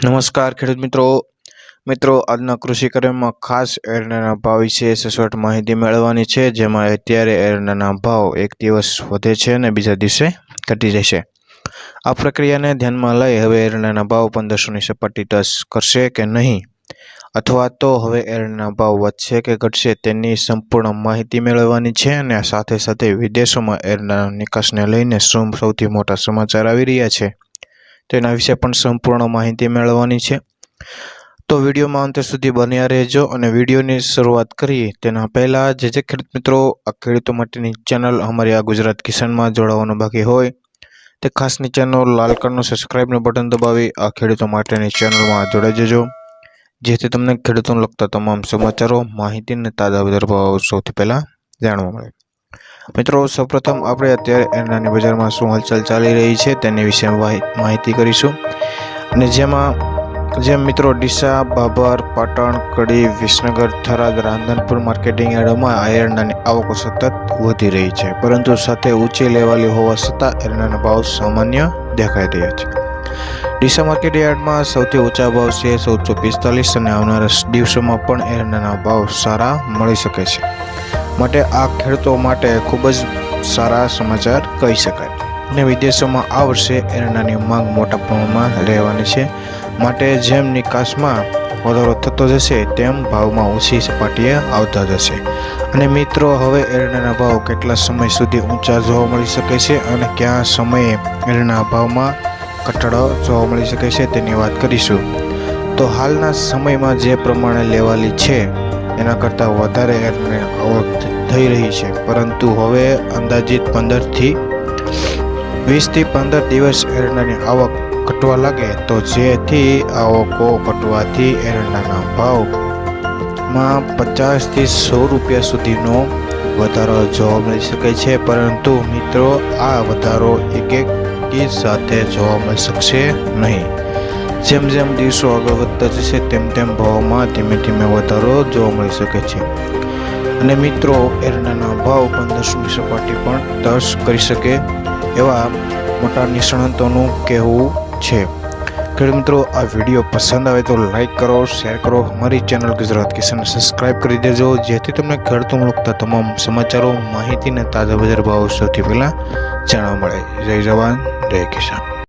નમસ્કાર, ખેડૂત મિત્રો. મિત્રો, આજના કૃષિ કાર્યમાં ખાસ એરંડાના ભાવ વિશે સચોટ માહિતી મેળવવાની છે, જેમાં અત્યારે એરંડાના ભાવ એક દિવસ વધે છે અને બીજા દિવસે ઘટી જશે આ પ્રક્રિયાને ધ્યાનમાં લઈ હવે એરંડાના ભાવ પંદરસોની સપાટી ટચ કરશે કે નહીં? અથવા તો હવે એરંડાના ભાવ વધશે કે ઘટશે તેની સંપૂર્ણ માહિતી મેળવવાની છે અને સાથે સાથે વિદેશોમાં એરંડાના નિકાસને લઈને શું સૌથી મોટા સમાચાર આવી રહ્યા છે. તેના વિશે પણ સંપૂર્ણ માહિતી મેળવવાની છે. તો વિડીયોમાં અંત સુધી બન્યા રહેજો અને વિડીયોની શરૂઆત કરીએ તેના પહેલાં જે જે ખેડૂત મિત્રો આ ખેડૂતો માટેની ચેનલ અમારી આ ગુજરાત કિસાનમાં જોડાવાનું બાકી હોય તે ખાસ નીચેનો લાલ કલરનું સબસ્ક્રાઈબનું બટન દબાવી આ ખેડૂતો માટેની ચેનલમાં જોડાઈ જજો. જેથી તમને ખેડૂતોને લગતા તમામ સમાચારો, માહિતી અને તાજા બજાર સૌથી પહેલાં જાણવા મળે. મિત્રો, સૌપ્રથમ આપણે અત્યારે એરંડાની બજારમાં શું હલચલ ચાલી રહી છે તેની વિશે માહિ- માહિતી કરીશું. અને જેમાં જેમ મિત્રો, ડીસા, બાબર, પાટણ, કડી, વિસનગર, થરાદ, રાંધનપુર માર્કેટિંગ યાર્ડોમાં એરંડાની આવકો સતત વધી રહી છે. પરંતુ સાથે ઊંચી લેવાલી હોવા છતાં એરંડાના ભાવ સામાન્ય દેખાઈ રહ્યા છે. ડીસા માર્કેટ યાર્ડમાં સૌથી ઊંચા ભાવ છે ચૌદસો પિસ્તાલીસ અને આવનારા દિવસોમાં પણ એરંડાના ભાવ સારા મળી શકે છે. માટે આ ખેડૂતો માટે ખૂબ જ સારા સમાચાર કહી શકાય. અને વિદેશોમાં આ વર્ષે એરંડાની માંગ મોટા પ્રમાણમાં રહેવાની છે. માટે જેમ નિકાસમાં વધારો થતો જશે, તેમ ભાવમાં ઓછી સપાટીએ આવતા જશે. અને મિત્રો, હવે એરંડાના ભાવ કેટલા સમય સુધી ઊંચા જોવા મળી શકે છે અને કયા સમયે એરંડાના ભાવમાં ઘટાડો જોવા મળી શકે છે તેની વાત કરીશું. તો હાલના સમયમાં જે પ્રમાણે લેવાલી છે એના કરતાં વધારે એરંડાની આવક થઈ રહી છે. પરંતુ હવે અંદાજિત પંદરથી વીસથી પંદર દિવસ એરંડાની આવક ઘટવા લાગે તો જેથી આવકો ઘટવાથી એરંડાના ભાવમાં પચાસથી સો રૂપિયા સુધીનો વધારો જોવા મળી શકે છે. પરંતુ મિત્રો, આ વધારો એક એક સાથે જોવા મળી શકશે નહીં. જેમ જેમ દિવસો આગળ વધતા જશે, તેમ તેમ ભાવમાં ધીમે ધીમે વધારો જોવા મળી શકે છે. અને મિત્રો, એરંડાના ભાવ પંદરસોની સપાટી પણ દસ કરી શકે એવા મોટા નિષ્ણાતોનું કહેવું છે. ખેડૂત મિત્રો, આ વીડિયો પસંદ આવે તો લાઈક કરો, શેર કરો. અમારી ચેનલ ગુજરાત કિસાન સબસ્ક્રાઇબ કરી દેજો, જેથી તમને ખેડૂતો લગતા તમામ સમાચારો, માહિતી અને તાજા બજાર ભાવ સૌથી પહેલાં જાણવા મળે. જય જવાન, જય કિસાન.